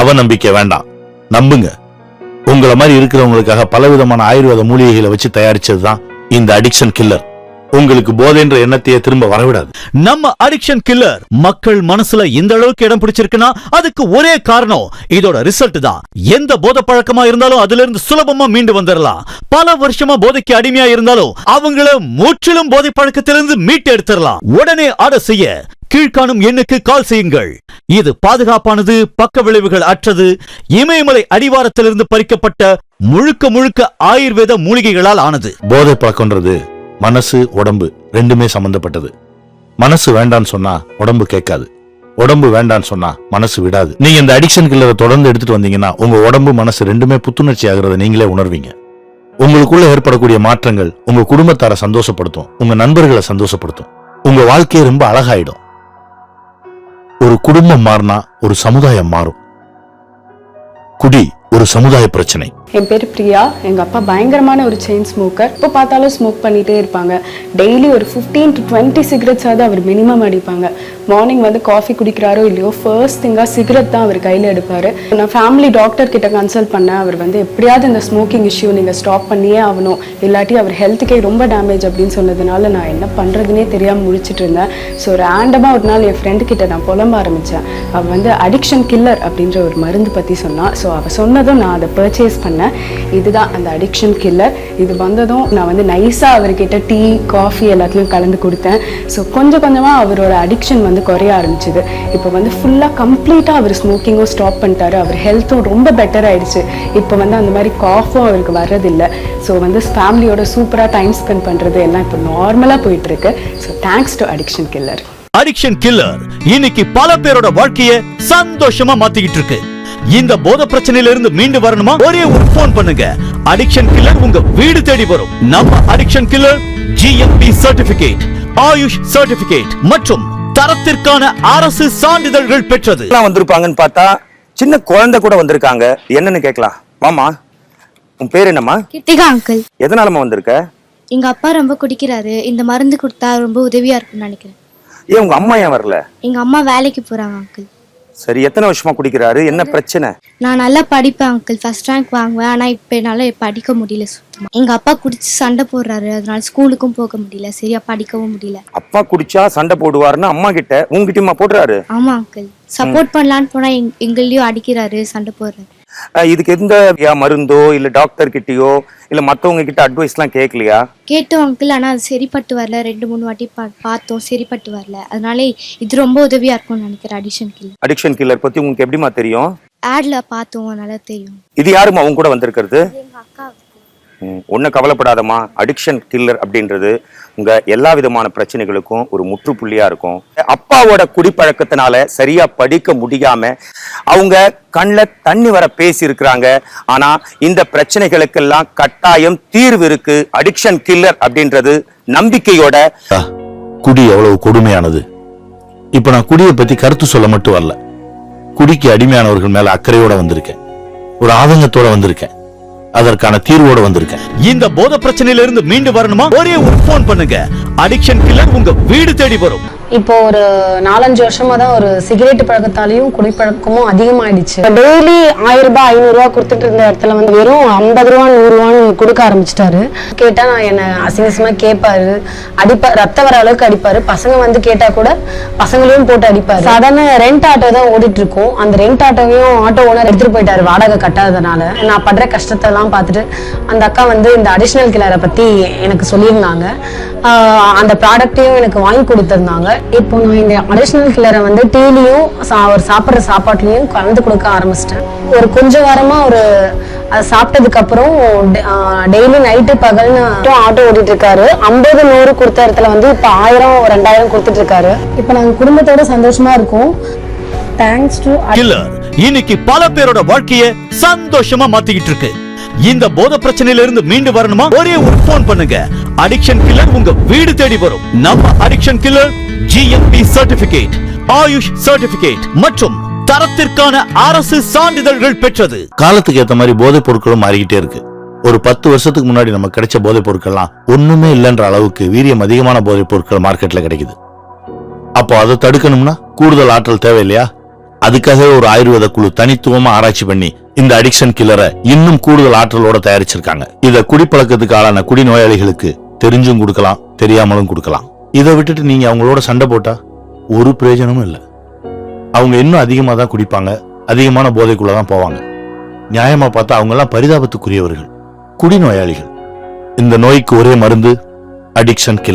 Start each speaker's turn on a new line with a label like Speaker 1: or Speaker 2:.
Speaker 1: அவநம்பிக்கை வேண்டாம். நம்புங்க. உங்களை மாதிரி இருக்கிறவங்களுக்காக பலவிதமான ஆயுர்வேத மூலிகைகளை வச்சு தயாரிச்சதுதான் இந்த அடிக்ஷன் கில்லர் உங்களுக்கு போதைன்ற எண்ணத்தையே திரும்ப வரவிடாது.
Speaker 2: நம்ம அடிக்ஷன் கில்லர் மக்கள் மனசுல இந்த அளவுக்கு இடம் பிடிச்சிருக்குன்னா அதுக்கு ஒரே காரணம் இதோட ரிசல்ட் தான். எந்த போத பழக்கமா இருந்தாலும் அதுல இருந்து சுலபமா மீண்டு வந்துடலாம் பல வருஷமா போதைக்கு அடிமையா இருந்தாலும் அவங்கள முற்றிலும் போதை பழக்கத்திலிருந்து மீட்டு எடுத்துடலாம் உடனே ஆர்டர் செய்ய கீழ்காணும் எண்ணுக்கு கால் செய்யுங்கள். இது பாதுகாப்பானது பக்க விளைவுகள் அற்றது இமயமலை அடிவாரத்திலிருந்து பறிக்கப்பட்ட முழுக்க முழுக்க ஆயுர்வேத மூலிகைகளால் ஆனது.
Speaker 1: போதை பழக்கம்ன்றது மனசு உடம்பு ரெண்டுமே சம்பந்தப்பட்டது. மனசு வேண்டான்னு சொன்னா உடம்பு கேட்காது. உடம்பு வேண்டான்னு சொன்னா மனசு விடாது. நீங்க இந்த அடிக்ஷன் கில்லரை தொடர்ந்து எடுத்துட்டு வந்தீங்கன்னா உங்க உடம்பு மனசு ரெண்டுமே புத்துணர்ச்சி ஆகிறத நீங்களே உணர்வீங்க. உங்களுக்குள்ள ஏற்படக்கூடிய மாற்றங்கள் உங்க குடும்பத்தார சந்தோஷப்படுத்தும் உங்க நண்பர்களை சந்தோஷப்படுத்தும். உங்க வாழ்க்கையை ரொம்ப அழகாயிடும். ஒரு குடும்பம் மாறினா ஒரு சமுதாயம் மாறும். குடி ஒரு சமுதாய பிரச்சனை.
Speaker 3: என் பேர் பிரியா. எங்கள் அப்பா பயங்கரமான ஒரு செயின் ஸ்மோக்கர் இப்போ பார்த்தாலும் ஸ்மோக் பண்ணிகிட்டே இருப்பாங்க. டெய்லி ஒரு ஃபிஃப்டீன் டு டுவெண்ட்டி சிகரெட்ஸாவது அவர் மினிமம் அடிப்பாங்க. மார்னிங் வந்து காஃபி குடிக்கிறாரோ இல்லையோ ஃபர்ஸ்ட் திங்காக சிகரெட் தான் அவர் கையில் எடுப்பார். நான் ஃபேமிலி டாக்டர் கிட்ட கன்சல்ட் பண்ணேன். அவர் வந்து எப்படியாவது இந்த ஸ்மோக்கிங் இஷ்யூ நீங்கள் ஸ்டாப் பண்ணியே ஆகணும். இல்லாட்டி அவர் ஹெல்த்துக்கே ரொம்ப டேமேஜ் அப்படின்னு சொன்னதுனால நான் என்ன பண்ணுறதுனே தெரியாமல் முழிச்சிட்டு இருந்தேன். ஸோ ரேண்டமாக ஒரு நாள் என் ஃப்ரெண்டு கிட்ட நான் புலம்ப ஆரம்பித்தேன் அவள் வந்து அடிக்ஷன் கில்லர் அப்படின்ற ஒரு மருந்து பற்றி சொன்னான். ஸோ அவள் சொன்னதும் நான் அதை பர்ச்சேஸ் பண்ணேன். இதுதான் அந்த அடிக்ஷன் கில்லர் இது வந்ததும் நான் வந்து நைஸாக அவர்கிட்ட டீ காஃபி எல்லாத்துலேயும் கலந்து கொடுத்தேன். ஸோ கொஞ்சம் கொஞ்சமாக அவரோட அடிக்ஷன் வந்து குறைய ஆரம்பிச்சிது. இப்போ வந்து ஃபுல்லாக கம்ப்ளீட்டாக அவர் ஸ்மோக்கிங்கும் ஸ்டாப் பண்ணிட்டாரு. அவர் ஹெல்த்தும் ரொம்ப பெட்டர் ஆயிடுச்சு. இப்போ வந்து அந்த மாதிரி காஃபும் அவருக்கு வர்றதில்லை. ஸோ வந்து ஃபேமிலியோட சூப்பராக டைம் ஸ்பெண்ட் பண்ணுறது எல்லாம் இப்போ நார்மலாக போயிட்டுருக்கு. So thanks to addiction killer
Speaker 2: addiction killer இன்னைக்கு பல பேரோட வாழ்க்கைய சந்தோஷமா மாத்திக்கிட்டு இருக்கு. இந்த போதை பிரச்சனையில இருந்து மீண்டு வரணுமா? ஒரே ஒரு போன் பண்ணுங்க. அடிக்ஷன் கில்லர் உங்க வீடு தேடி வரும். நம்ம addiction killer GMP certificate AYUSH certificate மற்றும் தரத்திற்கான அரசு சான்றிதழ்கள் பெற்றது.
Speaker 4: எல்லாம் வந்திருப்பாங்கன்னு பார்த்தா சின்ன குழந்தை கூட வந்திருக்காங்க. என்னன்னு கேட்கலாம். மாமா உன் பேர் என்னம்மா?
Speaker 5: கிருத்திகா அங்கிள்.
Speaker 4: எதனாலம்மா வந்திருக்க?
Speaker 5: எங்க அப்பா ரொம்ப குடிக்கிறாரு. இந்த மருந்து கொடுத்தா ரொம்ப உதவியா இருக்கும்னு நினைக்கிறேன்.
Speaker 4: ஏன் உங்க அம்மா ஏன் வரல?
Speaker 5: எங்க அம்மா வேலைக்கு போறாங்க அங்கிள்.
Speaker 4: சரி எத்தனை வருஷமா குடிக்கிறாரு? என்ன பிரச்சனை?
Speaker 5: நான் நல்லா படிப்பேன் அங்கிள் ஃபர்ஸ்ட் ரேங்க் வாங்குவேன். ஆனா இப்ப என்னால படிக்க முடியல சுத்தமா. எங்க அப்பா குடிச்சு சண்டை போடுறாரு. அதனால ஸ்கூலுக்கும் போக முடியல. சரியா படிக்கவும் முடியல.
Speaker 4: அப்பா குடிச்சா சண்டை போடுவாருன்னு அம்மா கிட்ட உங்ககிட்டயுமா போடுறாரு?
Speaker 5: ஆமா அங்கிள் சப்போர்ட் பண்ணலான்னு போனா எங் எங்களையும் அடிக்கிறாரு சண்டை போடுறாரு.
Speaker 4: இதுக்கு எந்த மருந்தோ இல்ல டாக்டர் கிட்டயோ இல்ல மத்தவங்க கிட்ட அட்வைஸ் எல்லாம் கேட்கலையா
Speaker 5: கேட்டோம் அங்கிள் ஆனா அது சரிப்பட்டு வரல. ரெண்டு மூணு வாட்டி பா பார்த்தோம். சரிப்பட்டு வரல. அதனால இது ரொம்ப உதவியா இருக்கும்னு நினைக்கிறேன் அடிஷன் கில்
Speaker 4: அடிக்ஷன் கில்லர் பத்தி உங்களுக்கு எப்படிமா தெரியும்?
Speaker 5: ஆட்ல பார்த்தோம். அதனால தெரியும்.
Speaker 4: இது யாருமா அவங்க கூட வந்திருக்கிறது?
Speaker 5: எங்க அக்கா
Speaker 4: ஒன்றும் கவலைப்படாதம்மா அடிக்ஷன் கில்லர் அப்படின்றது உங்கள் எல்லா விதமான பிரச்சனைகளுக்கும் ஒரு முற்றுப்புள்ளியாக இருக்கும். அப்பாவோட குடிப்பழக்கத்தினால சரியாக படிக்க முடியாமல் அவங்க கண்ணில் தண்ணி வர பேசியிருக்கிறாங்க. ஆனால் இந்த பிரச்சனைகளுக்கெல்லாம் கட்டாயம் தீர்வு இருக்குது அடிக்ஷன் கில்லர் அப்படின்றது நம்பிக்கையோட.
Speaker 1: குடி எவ்வளவு கொடுமையானது. இப்போ நான் குடியை பற்றி கருத்து சொல்ல மட்டும் வரல குடிக்கு அடிமையானவர்கள் மேலே அக்கறையோட வந்திருக்கேன். ஒரு ஆதங்கத்தோட வந்திருக்கேன். அதற்கான தீர்வோட வந்திருக்கேன்
Speaker 2: இந்த போத பிரச்சனையில இருந்து மீண்டு வரணுமா? ஒரே ஒரு போன் பண்ணுங்க. அடிக்ஷன் கில்லர் உங்க வீடு தேடி வரும்.
Speaker 6: இப்போ ஒரு நாலஞ்சு வருஷமா தான் ஒரு சிகரெட் பழக்கத்தாலையும் குடிப்பழக்கமும் அதிகமாயிடுச்சு. டெய்லி ஆயிரம் ரூபாய் ஐநூறு ரூபாய் கொடுத்துட்டு இருந்த இடத்துல வந்து வெறும் ஐம்பது ரூபா நூறு ரூபான்னு கொடுக்க ஆரம்பிச்சிட்டாரு. கேட்டா நான் என்ன அசிங்கசமா கேட்பாரு. அடிப்பா ரத்த வர அளவுக்கு அடிப்பாரு. பசங்க வந்து கேட்டா கூட பசங்களையும் போட்டு அடிப்பாரு. சாதாரண ரெண்ட் ஆட்டோ தான் ஓடிட்டு இருக்கோம் அந்த ரெண்ட் ஆட்டோவையும் ஆட்டோ ஓனர் எடுத்துட்டு போயிட்டாரு வாடகை கட்டாததுனால நான் படுற கஷ்டத்தை எல்லாம் பார்த்துட்டு அந்த அக்கா வந்து இந்த அடிஷனல் கிளரை பத்தி எனக்கு சொல்லியிருந்தாங்க. அந்த ப்ராடக்ட்டையும் எனக்கு வாங்கி கொடுத்துருந்தாங்க. இப்போ நான் இந்த அடிஷ்னல் கிளரை வந்து டீலையும் அவர் சாப்பிட்ற சாப்பாட்லையும் கலந்து கொடுக்க ஆரம்பிச்சிட்டேன். ஒரு கொஞ்ச வாரமா ஒரு அது சாப்பிட்டதுக்கு அப்புறம் டெய்லி நைட்டு பகல்னு ஆட்டோ ஓட்டிட்டு இருக்காரு ஐம்பது நூறு கொடுத்த இடத்துல வந்து இப்போ ஆயிரம் ரெண்டாயிரம் கொடுத்துட்டு இருக்காரு இப்போ நாங்கள் குடும்பத்தோட சந்தோஷமா இருக்கோம். தேங்க்ஸ் டு
Speaker 2: கில்லர் இன்னைக்கு பல பேரோட வாழ்க்கைய சந்தோஷமா மாத்திக்கிட்டு இருக்கு இந்த போத பிரச்சனையில இருந்து மீண்டு வரணுமா? ஒரே ஒரு போன் பண்ணுங்க. அடிக்ஷன் கில்லர் உங்க வீடு தேடி வரும். நம்ம addiction killer GMP certificate AYUSH certificate மற்றும் தரத்திற்கான அரசு சான்றிதழ்கள் பெற்றது.
Speaker 1: காலத்துக்கு ஏத்த மாதிரி போதைப் பொருட்களும் மாறிக்கிட்டே இருக்கு. ஒரு பத்து வருஷத்துக்கு முன்னாடி நமக்கு கிடைச்ச போதைப் பொருட்கள்லாம் ஒண்ணுமே இல்லைன்ற அளவுக்கு வீரியம் அதிகமான போதைப் பொருட்கள் மார்க்கெட்ல கிடைக்குது. அப்போ அதை தடுக்கணும்னா கூடுதல் ஆற்றல் தேவை இல்லையா அதுக்காகவே ஒரு ஆயுர்வேத குழு தனித்துவமா ஆராய்ச்சி பண்ணி இந்த அடிக்ஷன் கில்லரை இன்னும் கூடுதல் ஆற்றலோட தயாரிச்சிருக்காங்க. இத குடிப்பழக்கத்துக்கு ஆளான குடிநோயாளிகளுக்கு தெரிஞ்சும் கொடுக்கலாம் தெரியாமலும் கொடுக்கலாம். இதை விட்டுட்டு நீங்க அவங்களோட சண்டை போட்டா ஒரு பிரயோஜனமும் இல்லை. அவங்க இன்னும் அதிகமாக தான் குடிப்பாங்க அதிகமான போதைக்குள்ள தான் போவாங்க. நியாயமா பார்த்தா அவங்க எல்லாம் பரிதாபத்துக்குரியவர்கள் குடிநோயாளிகள். இந்த நோய்க்கு ஒரே மருந்து அடிக்ஷன் கில்